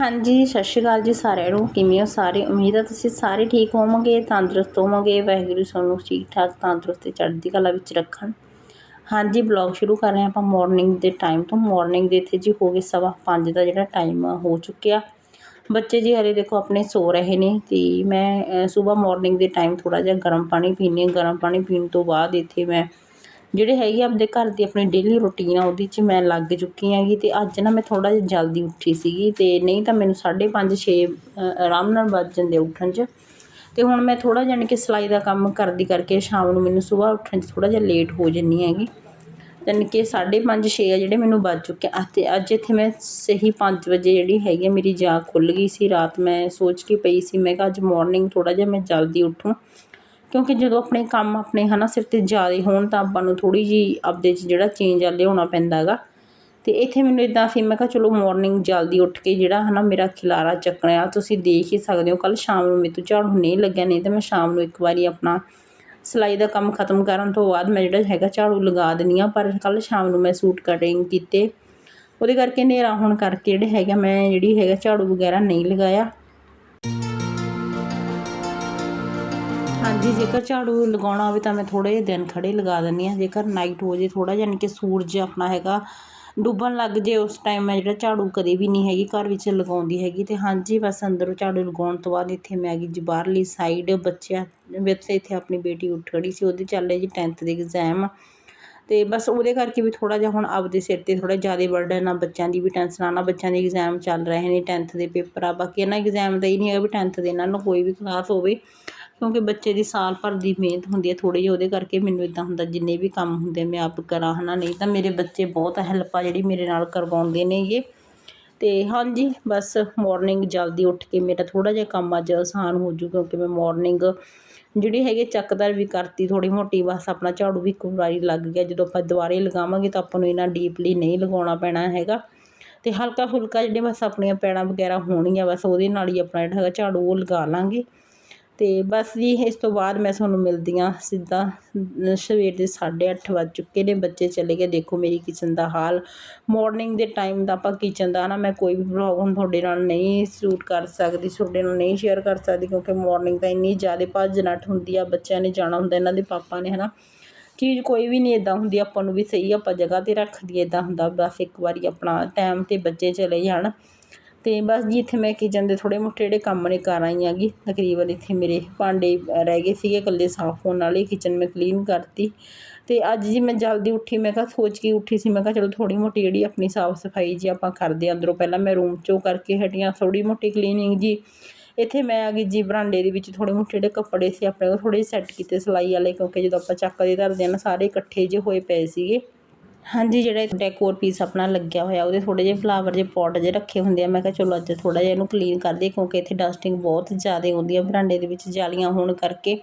ਹਾਂਜੀ, ਸਤਿ ਸ਼੍ਰੀ ਅਕਾਲ ਜੀ ਸਾਰਿਆਂ ਨੂੰ। ਕਿਵੇਂ ਹੋ ਸਾਰੇ? ਉਮੀਦ ਹੈ ਤੁਸੀਂ ਸਾਰੇ ਠੀਕ ਹੋਵੋਗੇ, ਤੰਦਰੁਸਤ ਹੋਵੋਗੇ, ਵਾਹਿਗੁਰੂ ਸਾਨੂੰ ਠੀਕ ਠਾਕ ਤੰਦਰੁਸਤ ਤੇ ਚੜ੍ਹਦੀ ਕਲਾ ਵਿੱਚ ਰੱਖਣ। ਹਾਂਜੀ ਬਲੌਗ ਸ਼ੁਰੂ ਕਰ ਰਹੇ ਹਾਂ ਆਪਾਂ ਮਾਰਨਿੰਗ ਦੇ ਟਾਈਮ ਤੋਂ। ਮਾਰਨਿੰਗ ਦੇ ਇੱਥੇ ਜੀ ਹੋ ਗਏ ਸਵਾ 5 ਦਾ ਜਿਹੜਾ ਟਾਈਮ ਹੋ ਚੁੱਕਿਆ। ਬੱਚੇ ਜੀ ਹਰੇ ਦੇਖੋ ਆਪਣੇ ਸੋ ਰਹੇ ਨੇ ਤੇ ਮੈਂ ਸਵੇਰ ਮਾਰਨਿੰਗ ਦੇ ਟਾਈਮ ਥੋੜਾ ਜਿਹਾ ਗਰਮ ਪਾਣੀ ਪੀਂਦੀ ਹਾਂ। ਗਰਮ ਪਾਣੀ ਪੀਣ ਤੋਂ ਬਾਅਦ ਇੱਥੇ ਮੈਂ ਜਿਹੜੇ ਹੈਗੇ ਆਪਦੇ ਘਰ ਦੀ ਆਪਣੀ ਡੇਲੀ ਰੂਟੀਨ ਆ, ਉਹਦੇ 'ਚ ਮੈਂ ਲੱਗ ਚੁੱਕੀ ਹੈਗੀ ਅਤੇ ਅੱਜ ਨਾ ਮੈਂ ਥੋੜ੍ਹਾ ਜਿਹਾ ਜਲਦੀ ਉੱਠੀ ਸੀਗੀ ਅਤੇ ਨਹੀਂ ਤਾਂ ਮੈਨੂੰ 5:30 6 ਆਰਾਮ ਨਾਲ ਵੱਜ ਜਾਂਦੇ ਉੱਠਣ 'ਚ। ਅਤੇ ਹੁਣ ਮੈਂ ਥੋੜ੍ਹਾ ਜਾਣੀ ਕਿ ਸਿਲਾਈ ਦਾ ਕੰਮ ਕਰਦੀ ਕਰਕੇ ਸ਼ਾਮ ਨੂੰ ਮੈਨੂੰ ਸੁਬਾਹ ਉੱਠਣ 'ਚ ਥੋੜ੍ਹਾ ਜਿਹਾ ਲੇਟ ਹੋ ਜਾਂਦੀ ਹੈਗੀ। ਯਾਨੀ ਕਿ 5:30 6 ਆ ਜਿਹੜੇ ਮੈਨੂੰ ਵੱਜ ਚੁੱਕੇ ਆ ਤੇ ਅੱਜ ਇੱਥੇ ਮੈਂ ਸਹੀ ਪੰਜ ਵਜੇ ਜਿਹੜੀ ਹੈਗੀ ਆ, ਮੇਰੀ ਜਾਗ ਖੁੱਲ੍ਹ ਗਈ ਸੀ, ਰਾਤ ਮੈਂ ਸੋਚ ਕੇ ਪਈ ਸੀ, ਮੈਂ ਕਿਹਾ ਅੱਜ ਮੋਰਨਿੰਗ ਥੋੜ੍ਹਾ ਜਿਹਾ ਮੈਂ ਜਲਦੀ ਉੱਠੂੰ। ਕਿਉਂਕਿ ਜਦੋਂ ਆਪਣੇ ਕੰਮ ਆਪਣੇ ਹੈ ਨਾ ਸਿਰ ਤੇ ਜ਼ਿਆਦਾ ਹੋਣ ਤਾਂ ਆਪਾਂ ਨੂੰ ਥੋੜ੍ਹੀ ਜਿਹੀ ਆਪਦੇ 'ਚ ਜਿਹੜਾ ਚੇਂਜ ਆ ਲਿਆਉਣਾ ਪੈਂਦਾ ਹੈਗਾ। ਅਤੇ ਇੱਥੇ ਮੈਨੂੰ ਇੱਦਾਂ ਸੀ, ਮੈਂ ਕਿਹਾ ਚਲੋ ਮੋਰਨਿੰਗ ਜਲਦੀ ਉੱਠ ਕੇ ਜਿਹੜਾ ਹੈ ਨਾ ਮੇਰਾ ਖਿਲਾਰਾ ਚੱਕਣਾ ਤੁਸੀਂ ਦੇਖ ਹੀ ਸਕਦੇ ਹੋ ਕੱਲ੍ਹ ਸ਼ਾਮ ਨੂੰ ਮੇਰੇ ਤੋਂ ਝਾੜੂ ਨਹੀਂ ਲੱਗਿਆ, ਨਹੀਂ ਤਾਂ ਮੈਂ ਸ਼ਾਮ ਨੂੰ ਇੱਕ ਵਾਰੀ ਆਪਣਾ ਸਿਲਾਈ ਦਾ ਕੰਮ ਖਤਮ ਕਰਨ ਤੋਂ ਬਾਅਦ ਮੈਂ ਜਿਹੜਾ ਹੈਗਾ ਝਾੜੂ ਲਗਾ ਦਿੰਦੀ ਆ ਪਰ ਕੱਲ੍ਹ ਸ਼ਾਮ ਨੂੰ ਮੈਂ ਸੂਟ ਕਟਿੰਗ ਕੀਤੇ। ਉਹਦੇ ਕਰਕੇ ਹਨੇਰਾ ਹੋਣ ਕਰਕੇ ਜਿਹੜੇ ਹੈਗਾ ਮੈਂ ਜਿਹੜੀ ਹੈਗਾ ਝਾੜੂ ਵਗੈਰਾ ਨਹੀਂ ਲਗਾਇਆ। ਹਾਂਜੀ, ਜੇਕਰ ਝਾੜੂ ਲਗਾਉਣਾ ਹੋਵੇ ਤਾਂ ਮੈਂ ਥੋੜੇ ਜਿਹੇ ਦਿਨ ਖੜ੍ਹੇ ਲਗਾ ਦਿੰਦੀ ਹਾਂ। ਜੇਕਰ ਨਾਈਟ ਹੋ ਜੇ, ਥੋੜ੍ਹਾ ਜਿਹਾ ਕਿ ਸੂਰਜ ਆਪਣਾ ਹੈਗਾ, ਡੁੱਬਣ ਲੱਗ ਜੇ, ਉਸ ਟਾਈਮ ਮੈਂ ਜਿਹੜਾ ਝਾੜੂ ਕਦੇ ਵੀ ਨਹੀਂ ਹੈਗੀ, ਘਰ ਵਿੱਚ ਲਗਾਉਂਦੀ ਹੈਗੀ। ਅਤੇ ਹਾਂਜੀ, ਬਸ ਅੰਦਰੋਂ ਝਾੜੂ ਲਗਾਉਣ ਤੋਂ ਬਾਅਦ ਇੱਥੇ ਮੈਂ ਗਈ ਜੀ ਬਾਹਰਲੀ ਸਾਈਡ ਬੱਚਿਆਂ ਵਿੱਚ ਇੱਥੇ ਆਪਣੀ ਬੇਟੀ ਉੱਠ ਖੜੀ ਸੀ, ਉਹਦੇ ਚੱਲੇ ਜੀ 10th ਦੇ ਇਗਜ਼ਾਮ ਅਤੇ ਬਸ ਉਹਦੇ ਕਰਕੇ ਵੀ ਥੋੜ੍ਹਾ ਜਿਹਾ ਹੁਣ ਆਪਦੇ ਸਿਰ ਤੇ ਥੋੜ੍ਹਾ ਜ਼ਿਆਦਾ ਬਰਡਨ ਆ, ਬੱਚਿਆਂ ਦੀ ਵੀ ਟੈਨਸ਼ਨ ਆ, ਨਾ ਬੱਚਿਆਂ ਦੇ ਇਗਜ਼ਾਮ ਚੱਲ ਰਹੇ ਨੇ 10th ਦੇ ਪੇਪਰ ਆ, ਬਾਕੀ ਇਹਨਾਂ ਇਗਜ਼ਾਮ ਦਾ ਇਹ ਨਹੀਂ ਹੈਗਾ ਵੀ 10th ਦੇ ਇਹਨਾਂ ਨੂੰ ਕੋਈ ਵੀ ਕਲਾਸ ਹੋਵੇ। ਕਿਉਂਕਿ ਬੱਚੇ ਦੀ ਸਾਲ ਭਰ ਦੀ ਮਿਹਨਤ ਹੁੰਦੀ ਹੈ ਥੋੜੀ ਜਿਹੀ, ਉਹਦੇ ਕਰਕੇ ਮੈਨੂੰ ਇੱਦਾਂ ਹੁੰਦਾ ਜਿੰਨੇ ਵੀ ਕੰਮ ਹੁੰਦੇ ਮੈਂ ਆਪ ਕਰਾਂ ਹੈ ਨਾ ਨਹੀਂ ਤਾਂ ਮੇਰੇ ਬੱਚੇ ਬਹੁਤ ਹੈਲਪ ਆ ਜਿਹੜੀ ਮੇਰੇ ਨਾਲ ਕਰਵਾਉਂਦੇ ਨੇਗੇ ਅਤੇ ਹਾਂਜੀ, ਬਸ ਮੋਰਨਿੰਗ ਜਲਦੀ ਉੱਠ ਕੇ ਮੇਰਾ ਥੋੜ੍ਹਾ ਜਿਹਾ ਕੰਮ ਅੱਜ ਆਸਾਨ ਹੋ ਜੂ ਕਿਉਂਕਿ ਮੈਂ ਮੋਰਨਿੰਗ ਜਿਹੜੀ ਹੈਗੀ ਚੱਕਦਾਰ ਵੀ ਕਰਤੀ ਥੋੜ੍ਹੀ ਮੋਟੀ, ਬਸ ਆਪਣਾ ਝਾੜੂ ਵੀ ਇੱਕ ਵਾਰੀ ਲੱਗ ਗਿਆ, ਜਦੋਂ ਆਪਾਂ ਦੁਬਾਰੇ ਲਗਾਵਾਂਗੇ ਤਾਂ ਆਪਾਂ ਨੂੰ ਇੰਨਾ ਡੀਪਲੀ ਨਹੀਂ ਲਗਾਉਣਾ ਪੈਣਾ ਹੈਗਾ। ਅਤੇ ਹਲਕਾ ਫੁਲਕਾ ਜਿਹੜੇ ਬਸ ਆਪਣੀਆਂ ਪੈੜਾਂ ਵਗੈਰਾ ਹੋਣਗੀਆਂ ਬਸ ਉਹਦੇ ਨਾਲ ਹੀ ਆਪਣਾ ਜਿਹੜਾ ਹੈਗਾ ਝਾੜੂ ਉਹ ਲਗਾ ਲਾਂਗੇ। ਅਤੇ ਬਸ ਜੀ, ਇਸ ਤੋਂ ਬਾਅਦ ਮੈਂ ਤੁਹਾਨੂੰ ਮਿਲਦੀ ਹਾਂ ਸਿੱਧਾ ਸਵੇਰ ਦੇ 8:30 ਵੱਜ ਚੁੱਕੇ ਨੇ, ਬੱਚੇ ਚਲੇ ਗਏ। ਦੇਖੋ ਮੇਰੀ ਕਿਚਨ ਦਾ ਹਾਲ। ਮੋਰਨਿੰਗ ਦੇ ਟਾਈਮ ਦਾ ਆਪਾਂ ਕਿਚਨ ਦਾ ਨਾ, ਮੈਂ ਕੋਈ ਵੀ ਵਲੌਗ ਹੁਣ ਤੁਹਾਡੇ ਨਾਲ ਨਹੀਂ ਸ਼ੂਟ ਕਰ ਸਕਦੀ, ਤੁਹਾਡੇ ਨਾਲ ਨਹੀਂ ਸ਼ੇਅਰ ਕਰ ਸਕਦੀ, ਕਿਉਂਕਿ ਮੋਰਨਿੰਗ ਤਾਂ ਇੰਨੀ ਜ਼ਿਆਦਾ ਭੱਜ ਨੱਠ ਹੁੰਦੀ ਆ, ਬੱਚਿਆਂ ਨੇ ਜਾਣਾ ਹੁੰਦਾ, ਇਹਨਾਂ ਦੇ ਪਾਪਾ ਨੇ ਹੈ ਨਾ ਚੀਜ਼ ਕੋਈ ਵੀ ਨਹੀਂ ਇਦਾਂ ਹੁੰਦੀ, ਆਪਾਂ ਨੂੰ ਵੀ ਸਹੀ ਆਪਾਂ ਜਗ੍ਹਾ ਤੇ ਰੱਖ ਦਈਏ ਇਦਾਂ ਹੁੰਦਾ, ਬਸ ਇੱਕ ਵਾਰੀ ਆਪਣਾ ਟਾਈਮ ਤੇ ਬੱਚੇ ਚਲੇ ਜਾਣ। ਅਤੇ ਬਸ ਜੀ ਇੱਥੇ ਮੈਂ ਕਿਚਨ ਦੇ ਥੋੜ੍ਹੇ ਮੋਟੇ ਜਿਹੜੇ ਕੰਮ ਨੇ ਕਰ ਆਈ ਆਂਗੀ ਤਕਰੀਬਨ ਇੱਥੇ ਮੇਰੇ ਭਾਂਡੇ ਰਹਿ ਗਏ ਸੀਗੇ, ਇਕੱਲੇ ਸਾਫ਼ ਹੋਣ ਵਾਲੇ ਕਿਚਨ ਮੈਂ ਕਲੀਨ ਕਰਤੀ। ਅਤੇ ਅੱਜ ਜੀ ਮੈਂ ਜਲਦੀ ਉੱਠੀ, ਮੈਂ ਕਿਹਾ ਸੋਚ ਕੇ ਉੱਠੀ ਸੀ, ਮੈਂ ਕਿਹਾ ਚਲੋ ਥੋੜ੍ਹੀ ਮੋਟੀ ਜਿਹੜੀ ਆਪਣੀ ਸਾਫ਼ ਸਫ਼ਾਈ ਜੀ ਆਪਾਂ ਕਰਦੇ ਹਾਂ ਅੰਦਰੋਂ। ਪਹਿਲਾਂ ਮੈਂ ਰੂਮ ਚੋਂ ਕਰਕੇ ਹਟੀਆਂ, ਥੋੜ੍ਹੀ ਮੋਟੀ ਕਲੀਨਿੰਗ ਜੀ। ਇੱਥੇ ਮੈਂ ਆ ਗਈ ਜੀ ਬਰਾਂਡੇ ਦੇ ਵਿੱਚ, ਥੋੜ੍ਹੇ ਮੋਟੇ ਜਿਹੜੇ ਕੱਪੜੇ ਸੀ ਆਪਣੇ ਉਹ ਥੋੜੇ ਸੈੱਟ ਕੀਤੇ ਸਿਲਾਈ ਵਾਲੇ, ਕਿਉਂਕਿ ਜਦੋਂ ਆਪਾਂ ਚੱਕਦੇ ਧਰਦੇ ਹਾਂ ਨਾ, ਸਾਰੇ ਇਕੱਠੇ ਜਿਹੇ ਹੋਏ ਪਏ ਸੀਗੇ। ਹਾਂਜੀ, ਜਿਹੜਾ ਡੈਕੋਰ ਪੀਸ ਆਪਣਾ ਲੱਗਿਆ ਹੋਇਆ, ਉਹਦੇ ਥੋੜ੍ਹੇ ਜਿਹੇ ਫਲਾਵਰ ਜੇ ਪੌਟ ਜੇ ਰੱਖੇ ਹੁੰਦੇ ਆ। ਮੈਂ ਕਿਹਾ ਚਲੋ ਅੱਜ ਥੋੜ੍ਹਾ ਜਿਹਾ ਇਹਨੂੰ ਕਲੀਨ ਕਰਦੇ ਕਿਉਂਕਿ ਇੱਥੇ ਡਸਟਿੰਗ ਬਹੁਤ ਜ਼ਿਆਦਾ ਆਉਂਦੀ ਆ ਬਰਾਂਡੇ ਦੇ ਵਿੱਚ ਜਾਲੀਆਂ ਹੋਣ ਕਰਕੇ।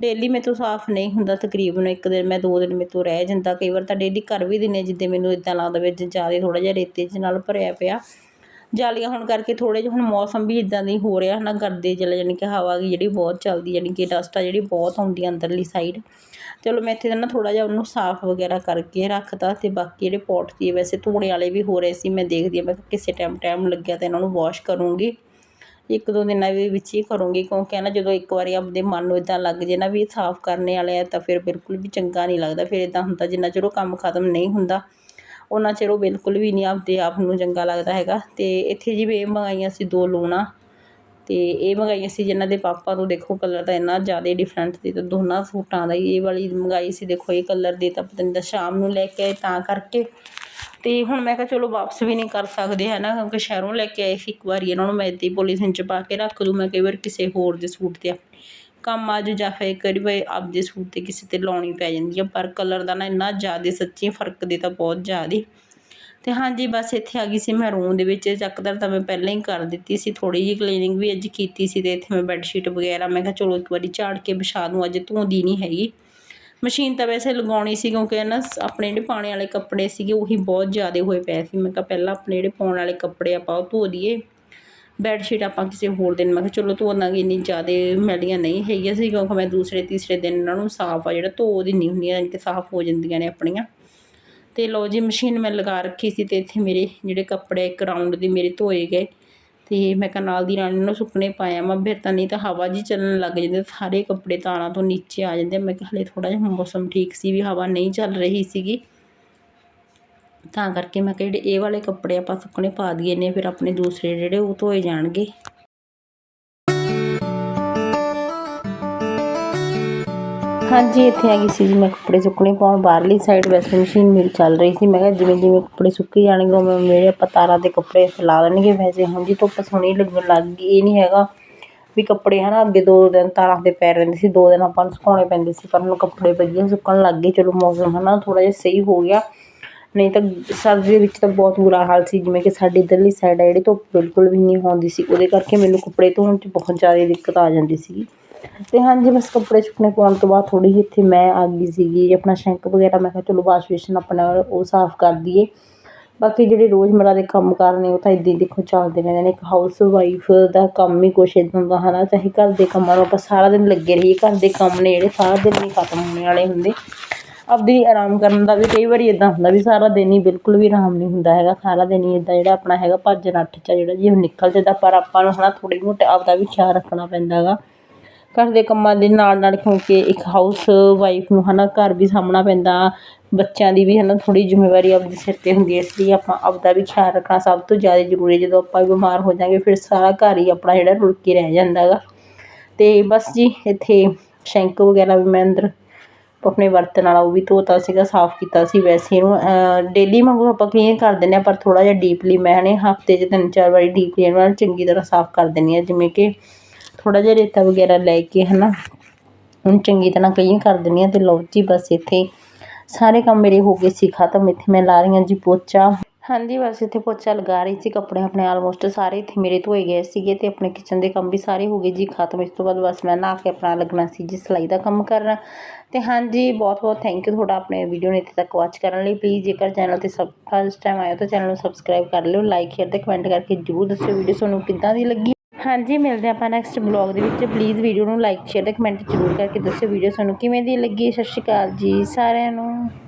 ਡੇਲੀ ਮੇਰੇ ਤੋਂ ਸਾਫ਼ ਨਹੀਂ ਹੁੰਦਾ, ਤਕਰੀਬਨ ਇੱਕ ਦਿਨ ਮੈਂ ਦੋ ਦਿਨ ਮੇਰੇ ਤੋਂ ਰਹਿ ਜਾਂਦਾ। ਕਈ ਵਾਰ ਤਾਂ ਡੇਲੀ ਕਰ ਵੀ ਦਿੰਨੇ ਜਿੱਦਾਂ ਮੈਨੂੰ ਇੱਦਾਂ ਲੱਗਦਾ ਵਿੱਚ ਜ਼ਿਆਦਾ ਥੋੜ੍ਹਾ ਜਿਹਾ ਰੇਤੇ 'ਚ ਨਾਲ ਭਰਿਆ ਪਿਆ। ਜਾਲੀਆਂ ਹੋਣ ਕਰਕੇ ਥੋੜੇ ਜਿਹਾ ਹੁਣ ਮੌਸਮ ਵੀ ਇੱਦਾਂ ਦੀ ਹੋ ਰਿਹਾ ਹੈ ਨਾ ਗਰਦੇ ਚਲੇ ਜਾਨੀ ਕਿ ਹਵਾ ਦੀ ਜਿਹੜੀ ਬਹੁਤ ਚੱਲਦੀ ਜਾਨੀ ਕਿ ਡਸਟ ਆ ਜਿਹੜੀ ਬਹੁਤ ਆਉਂਦੀ ਅੰਦਰਲੀ ਸਾਈਡ ਚਲੋ ਮੈਂ ਇੱਥੇ ਨਾ ਥੋੜ੍ਹਾ ਜਿਹਾ ਉਹਨੂੰ ਸਾਫ਼ ਵਗੈਰਾ ਕਰਕੇ ਰੱਖਤਾ ਅਤੇ ਬਾਕੀ ਜਿਹੜੇ ਪੋਟ ਸੀ, ਵੈਸੇ ਧੋਣੇ ਵਾਲੇ ਵੀ ਹੋ ਰਹੇ ਸੀ, ਮੈਂ ਦੇਖਦੀ ਹਾਂ ਮੈਂ ਕਿਸੇ ਟਾਈਮ ਟਾਈਮ ਲੱਗਿਆ ਤਾਂ ਇਹਨਾਂ ਨੂੰ ਵਾਸ਼ ਕਰੂੰਗੀ। ਇੱਕ ਦੋ ਦਿਨਾਂ ਦੇ ਵਿੱਚ ਹੀ ਕਰੂੰਗੀ, ਕਿਉਂਕਿ ਨਾ ਜਦੋਂ ਇੱਕ ਵਾਰੀ ਆਪਦੇ ਮਨ ਨੂੰ ਇਦਾਂ ਲੱਗ ਜੇ ਨਾ ਵੀ ਸਾਫ਼ ਕਰਨੇ ਵਾਲੇ ਆ ਤਾਂ ਫਿਰ ਬਿਲਕੁਲ ਵੀ ਚੰਗਾ ਨਹੀਂ ਲੱਗਦਾ, ਫਿਰ ਇਦਾਂ ਹੁੰਦਾ ਜਿੰਨਾ ਚਿਰ ਉਹ ਕੰਮ ਖਤਮ ਨਹੀਂ ਹੁੰਦਾ। ਉਹਨਾਂ ਚਿਰ ਉਹ ਬਿਲਕੁਲ ਵੀ ਨਹੀਂ ਆਪਦੇ ਆਪ ਨੂੰ ਚੰਗਾ ਲੱਗਦਾ ਹੈਗਾ। ਅਤੇ ਇੱਥੇ ਜੀ ਇਹ ਮੰਗਵਾਈਆਂ ਸੀ ਦੋ ਲੂਣਾ। ਅਤੇ ਇਹ ਮੰਗਵਾਈਆਂ ਸੀ ਜਿਨ੍ਹਾਂ ਦੇ ਪਾਪਾ ਤੋਂ ਦੇਖੋ ਕਲਰ ਤਾਂ ਇੰਨਾ ਜ਼ਿਆਦਾ ਡਿਫਰੈਂਟ ਸੀ ਤੇ ਦੋਨਾਂ ਸੂਟਾਂ ਦਾ ਇਹ ਵਾਲੀ ਮੰਗਵਾਈ ਸੀ। ਦੇਖੋ ਇਹ ਕਲਰ ਦੇ ਤਾਂ ਪਤਾ ਨਹੀਂ ਸ਼ਾਮ ਨੂੰ ਲੈ ਕੇ ਆਏ ਤਾਂ ਕਰਕੇ। ਅਤੇ ਹੁਣ ਮੈਂ ਕਿਹਾ ਚਲੋ ਵਾਪਸ ਵੀ ਨਹੀਂ ਕਰ ਸਕਦੇ ਹੈ ਨਾ ਕਿਉਂਕਿ ਸ਼ਹਿਰੋਂ ਲੈ ਕੇ ਆਏ ਸੀ। ਇੱਕ ਵਾਰੀ ਇਹਨਾਂ ਨੂੰ ਮੈਂ ਇੱਦਾਂ ਹੀ ਪੋਲੀਥੀਨ 'ਚ ਪਾ ਕੇ ਰੱਖ ਦੂੰ ਮੈਂ ਕਈ ਵਾਰ ਕਿਸੇ ਹੋਰ ਦੇ ਸੂਟ 'ਤੇ ਕੰਮ ਆ ਜਾਂ ਫਿਰ ਕਰੀ ਬਈ ਆਪਦੇ ਸੂਟ 'ਤੇ ਕਿਸੇ 'ਤੇ ਲਾਉਣੀ ਪੈ ਜਾਂਦੀ ਆ, ਪਰ ਕਲਰ ਦਾ ਨਾ ਇੰਨਾ ਜ਼ਿਆਦਾ ਸੱਚੀ ਫ਼ਰਕ ਦੇ ਤਾਂ ਬਹੁਤ ਜ਼ਿਆਦਾ। ਅਤੇ ਹਾਂਜੀ, ਬਸ ਇੱਥੇ ਆ ਗਈ ਸੀ ਮੈਂ ਰੂਮ ਦੇ ਵਿੱਚ, ਚੱਕਦਰ ਤਾਂ ਮੈਂ ਪਹਿਲਾਂ ਹੀ ਕਰ ਦਿੱਤੀ ਸੀ, ਥੋੜ੍ਹੀ ਜਿਹੀ ਕਲੀਨਿੰਗ ਵੀ ਅੱਜ ਕੀਤੀ ਸੀ ਅਤੇ ਇੱਥੇ ਮੈਂ ਬੈੱਡਸ਼ੀਟ ਵਗੈਰਾ, ਮੈਂ ਕਿਹਾ ਚਲੋ ਇੱਕ ਵਾਰੀ ਝਾੜ ਕੇ ਵਿਛਾ ਦੂੰ, ਅੱਜ ਧੋਂਦੀ ਨਹੀਂ ਹੈਗੀ। ਮਸ਼ੀਨ ਤਾਂ ਵੈਸੇ ਲਗਾਉਣੀ ਸੀ ਕਿਉਂਕਿ ਨਾ ਆਪਣੇ ਜਿਹੜੇ ਪਾਣੇ ਵਾਲੇ ਕੱਪੜੇ ਸੀਗੇ, ਉਹੀ ਬਹੁਤ ਜ਼ਿਆਦਾ ਹੋਏ ਪਏ ਸੀ, ਮੈਂ ਕਿਹਾ ਪਹਿਲਾਂ ਆਪਣੇ ਜਿਹੜੇ ਪਾਉਣ ਵਾਲੇ ਕੱਪੜੇ ਆਪਾਂ ਉਹ ਧੋ ਦਈਏ। ਬੈੱਡ ਸ਼ੀਟ ਆਪਾਂ ਕਿਸੇ ਹੋਰ ਦਿਨ, ਮੈਂ ਕਿਹਾ ਚਲੋ ਧੋ ਦਾਂਗੇ ਇੰਨੀ ਜ਼ਿਆਦਾ ਮੈਲੀਆਂ ਨਹੀਂ ਹੈਗੀਆਂ ਸੀ ਕਿਉਂਕਿ ਮੈਂ ਦੂਸਰੇ, ਤੀਸਰੇ ਦਿਨ ਇਹਨਾਂ ਨੂੰ ਸਾਫ਼ ਆ ਜਿਹੜਾ ਧੋ ਦਿੰਦੀ ਹੁੰਦੀ ਆ ਕਿ ਸਾਫ਼ ਹੋ ਜਾਂਦੀਆਂ ਨੇ ਆਪਣੀਆਂ। ਤੇ ਲਓ ਜੀ ਮਸ਼ੀਨ ਮੈਂ ਲਗਾ ਰੱਖੀ ਸੀ ਤੇ ਇੱਥੇ ਮੇਰੇ ਜਿਹੜੇ ਕੱਪੜੇ ਇੱਕ ਰਾਊਂਡ ਦੇ ਮੇਰੇ ਧੋਏ ਗਏ। ਅਤੇ ਮੈਂ ਕਿਹਾ ਨਾਲ ਦੀ ਨਾਲ ਇਹਨਾਂ ਨੂੰ ਸੁੱਕਣੇ ਪਾਇਆ ਮੈਂ ਫਿਰ ਤਾਂ ਨਹੀਂ ਤਾਂ ਹਵਾ ਜੀ ਚੱਲਣ ਲੱਗ ਜਾਂਦੀ ਸਾਰੇ ਕੱਪੜੇ ਤਾਰਾਂ ਤੋਂ ਨੀਚੇ ਆ ਜਾਂਦੇ ਮੈਂ ਕਿਹਾ ਹਲੇ ਥੋੜ੍ਹਾ ਜਿਹਾ ਮੌਸਮ ਠੀਕ ਸੀ ਵੀ ਹਵਾ ਨਹੀਂ ਚੱਲ ਰਹੀ ਸੀਗੀ। ਤਾਂ ਕਰਕੇ ਮੈਂ ਕਿਹਾ ਜਿਹੜੇ ਇਹ ਵਾਲੇ ਕੱਪੜੇ ਆਪਾਂ ਸੁੱਕਣੇ ਪਾ ਦਈਏ ਨੇ, ਫਿਰ ਆਪਣੇ ਦੂਸਰੇ ਜਿਹੜੇ ਉਹ ਧੋਏ ਜਾਣਗੇ। ਹਾਂਜੀ, ਇੱਥੇ ਆ ਗਈ ਸੀ ਜੀ ਮੈਂ ਕੱਪੜੇ ਸੁੱਕਣੇ ਪਾਉਣ। ਬਾਹਰਲੀ ਸਾਈਡ ਵੈਸੇ ਮਸ਼ੀਨ ਮੇਰੀ ਚੱਲ ਰਹੀ ਸੀ। ਮੈਂ ਕਿਹਾ ਜਿਵੇਂ ਜਿਵੇਂ ਕੱਪੜੇ ਸੁੱਕੀ ਜਾਣਗੇ, ਉਵੇਂ ਮੇਰੇ ਆਪਾਂ ਤਾਰਾਂ ਦੇ ਕੱਪੜੇ ਲਾ ਦੇਣਗੇ ਵੈਸੇ। ਹੁਣ ਜੀ ਧੁੱਪ ਸੋਹਣੀ ਲੱਗਣ ਲੱਗ ਗਈ। ਇਹ ਨਹੀਂ ਹੈਗਾ ਵੀ ਕੱਪੜੇ ਹਨਾ, ਅੱਗੇ ਦੋ ਦਿਨ ਤਾਰਾਂ ਦੇ ਪੈ ਰਹਿੰਦੇ ਸੀ, ਦੋ ਦਿਨ ਆਪਾਂ ਨੂੰ ਸੁਕਾਉਣੇ ਪੈਂਦੇ ਸੀ, ਪਰ ਹੁਣ ਕੱਪੜੇ ਵਧੀਆ ਸੁੱਕਣ ਲੱਗ ਗਏ। ਚਲੋ ਮੌਸਮ ਹਨਾ ਥੋੜ੍ਹਾ ਜਿਹਾ ਸਹੀ ਹੋ ਗਿਆ। ਨਹੀਂ ਤਾਂ ਸਰਦੀ ਦੇ ਵਿੱਚ ਤਾਂ ਬਹੁਤ ਬੁਰਾ ਹਾਲ ਸੀ, ਜਿਵੇਂ ਕਿ ਸਾਡੀ ਇੱਧਰਲੀ ਸਾਈਡ ਹੈ ਜਿਹੜੀ ਧੁੱਪ ਬਿਲਕੁਲ ਵੀ ਨਹੀਂ ਆਉਂਦੀ ਸੀ, ਉਹਦੇ ਕਰਕੇ ਮੈਨੂੰ ਕੱਪੜੇ ਧੋਣ 'ਚ ਬਹੁਤ ਜ਼ਿਆਦਾ ਦਿੱਕਤ ਆ ਜਾਂਦੀ ਸੀਗੀ। ਅਤੇ ਹਾਂਜੀ, ਬਸ ਕੱਪੜੇ ਸੁੱਕਣੇ ਪਾਉਣ ਤੋਂ ਬਾਅਦ ਥੋੜ੍ਹੀ ਜਿਹੀ ਇੱਥੇ ਮੈਂ ਆ ਗਈ ਸੀਗੀ, ਆਪਣਾ ਸ਼ੈਂਕ ਵਗੈਰਾ, ਮੈਂ ਕਿਹਾ ਚਲੋ ਵਾਸ਼ ਬੇਸ਼ਨ ਆਪਣਾ ਉਹ ਸਾਫ਼ ਕਰ ਦਈਏ। ਬਾਕੀ ਜਿਹੜੇ ਰੋਜ਼ਮਰਾ ਦੇ ਕੰਮ ਕਾਰ ਨੇ, ਉਹ ਤਾਂ ਇੱਦਾਂ ਹੀ ਦੇਖੋ ਚੱਲਦੇ ਰਹਿੰਦੇ ਨੇ, ਇੱਕ ਹਾਊਸ ਵਾਈਫ ਦਾ ਕੰਮ ਹੀ ਕੁਛ ਇੱਦਾਂ ਦਾ ਹੈ ਨਾ ਚਾਹੇ ਘਰ ਦੇ ਕੰਮਾਂ ਨੂੰ ਆਪਾਂ ਸਾਰਾ ਦਿਨ ਲੱਗੇ ਰਹੀਏ, ਘਰ ਦੇ ਕੰਮ ਨੇ ਜਿਹੜੇ, ਸਾਰਾ ਦਿਨ ਨਹੀਂ ਖਤਮ ਹੋਣ ਵਾਲੇ ਹੁੰਦੇ। ਆਪਦੀ ਆਰਾਮ ਕਰਨ ਦਾ ਵੀ ਕਈ ਵਾਰੀ ਇੱਦਾਂ ਹੁੰਦਾ ਵੀ ਸਾਰਾ ਦਿਨ ਹੀ ਬਿਲਕੁਲ ਵੀ ਆਰਾਮ ਨਹੀਂ ਹੁੰਦਾ ਹੈਗਾ, ਸਾਰਾ ਦਿਨ ਹੀ ਇੱਦਾਂ ਜਿਹੜਾ ਆਪਣਾ ਹੈਗਾ ਭੱਜ ਨੱਠ 'ਚ ਜਿਹੜਾ ਜੀ ਉਹ ਨਿਕਲ ਜਾਂਦਾ ਪਰ ਆਪਾਂ ਨੂੰ ਹੈ ਨਾ ਥੋੜ੍ਹੀ ਮੋਟੀ ਆਪਦਾ ਵੀ ਖਿਆਲ ਰੱਖਣਾ ਪੈਂਦਾ ਹੈਗਾ। ਘਰ ਦੇ ਕੰਮਾਂ ਦੇ ਨਾਲ ਨਾਲ ਕਿਉਂਕਿ ਇੱਕ ਹਾਊਸ ਵਾਈਫ ਨੂੰ ਹੈ ਨਾ ਘਰ ਵੀ ਸਾਂਭਣਾ ਪੈਂਦਾ, ਬੱਚਿਆਂ ਦੀ ਵੀ ਹੈ ਨਾ ਥੋੜ੍ਹੀ ਜ਼ਿੰਮੇਵਾਰੀ ਆਪਦੇ ਸਿਰ 'ਤੇ ਹੁੰਦੀ ਹੈ, ਇਸ ਲਈ ਆਪਾਂ ਆਪਦਾ ਵੀ ਖਿਆਲ ਰੱਖਣਾ ਸਭ ਤੋਂ ਜ਼ਿਆਦਾ ਜ਼ਰੂਰੀ ਜਦੋਂ ਆਪਾਂ ਬਿਮਾਰ ਹੋ ਜਾਂਗੇ ਫਿਰ ਸਾਰਾ ਘਰ ਹੀ ਆਪਣਾ ਜਿਹੜਾ ਰੁਲ ਕੇ ਰਹਿ ਜਾਂਦਾ ਹੈਗਾ। ਅਤੇ ਬਸ ਜੀ ਇੱਥੇ ਸ਼ੈਂਕ ਵਗੈਰਾ ਵੀ ਮੈਂ ਅੰਦਰ ਆਪਣੇ ਬਰਤਨ ਵਾਲਾ, ਉਹ ਵੀ ਧੋਤਾ ਸੀਗਾ, ਸਾਫ਼ ਕੀਤਾ ਸੀ ਵੈਸੇ ਇਹਨੂੰ। ਡੇਲੀ ਵਾਂਗੂ ਆਪਾਂ ਕਲੀਨ ਕਰ ਦਿੰਦੇ ਹਾਂ, ਪਰ ਥੋੜ੍ਹਾ ਜਿਹਾ ਡੀਪਲੀ ਮੈਂ ਨੇ ਹਫ਼ਤੇ 'ਚ ਤਿੰਨ ਚਾਰ ਵਾਰੀ ਡੀਪਲੀ ਇਹਨੂੰ ਨਾਲ ਚੰਗੀ ਤਰ੍ਹਾਂ ਸਾਫ਼ ਕਰ ਦਿੰਦੀ ਹਾਂ, ਜਿਵੇਂ ਕਿ ਥੋੜ੍ਹਾ ਜਿਹਾ ਰੇਤਾ ਵਗੈਰਾ ਲੈ ਕੇ ਹੈ ਨਾ ਉਹਨੂੰ ਚੰਗੀ ਤਰ੍ਹਾਂ ਕਲੀਨ ਕਰ ਦਿੰਦੀ ਹਾਂ ਅਤੇ ਲਓ ਜੀ ਬਸ ਇੱਥੇ ਸਾਰੇ ਕੰਮ ਮੇਰੇ ਹੋ ਗਏ ਸੀ ਖਤਮ। ਇੱਥੇ ਮੈਂ ਲਾ ਰਹੀ ਹਾਂ ਜੀ ਪੋਚਾ। ਹਾਂਜੀ, ਬਸ ਇੱਥੇ ਪੋਚਾ ਲਗਾ ਰਹੀ ਸੀ, ਕੱਪੜੇ ਆਪਣੇ ਆਲਮੋਸਟ ਸਾਰੇ ਇੱਥੇ ਮੇਰੇ ਧੋਏ ਗਏ ਸੀਗੇ ਅਤੇ ਆਪਣੇ ਕਿਚਨ ਦੇ ਕੰਮ ਵੀ ਸਾਰੇ ਹੋ ਗਏ ਜੀ, ਖਤਮ। ਇਸ ਤੋਂ ਬਾਅਦ ਬਸ ਮੈਂ ਨਹਾ ਕੇ ਆਪਣਾ ਲੱਗਣਾ ਸੀ ਜੀ, ਸਿਲਾਈ ਦਾ ਕੰਮ ਕਰਨਾ। ਅਤੇ ਹਾਂਜੀ, ਬਹੁਤ ਬਹੁਤ ਥੈਂਕ ਯੂ ਤੁਹਾਡਾ ਆਪਣੇ ਵੀਡੀਓ ਨੂੰ ਇੱਥੇ ਤੱਕ ਵਾਚ ਕਰਨ ਲਈ। ਪਲੀਜ਼ ਜੇਕਰ ਚੈਨਲ 'ਤੇ ਸਭ ਫਸਟ ਟਾਈਮ ਆਇਓ ਤਾਂ ਚੈਨਲ ਨੂੰ ਸਬਸਕ੍ਰਾਈਬ ਕਰ ਲਿਓ ਲਾਈਕ ਸ਼ੇਅਰ ਅਤੇ ਕਮੈਂਟ ਕਰਕੇ ਜ਼ਰੂਰ ਦੱਸਿਓ ਵੀਡੀਓ ਤੁਹਾਨੂੰ ਕਿੱਦਾਂ ਦੀ ਲੱਗੀ। ਹਾਂਜੀ, ਮਿਲਦੇ ਆਪਾਂ ਨੈਕਸਟ ਬਲੌਗ ਦੇ ਵਿੱਚ। ਪਲੀਜ਼ ਵੀਡੀਓ ਨੂੰ ਲਾਈਕ ਸ਼ੇਅਰ ਅਤੇ ਕਮੈਂਟ ਜ਼ਰੂਰ ਕਰਕੇ ਦੱਸਿਓ ਵੀਡੀਓ ਤੁਹਾਨੂੰ ਕਿਵੇਂ ਦੀ ਲੱਗੀ। ਸਤਿ ਸ਼੍ਰੀ ਅਕਾਲ ਜੀ ਸਾਰਿਆਂ ਨੂੰ।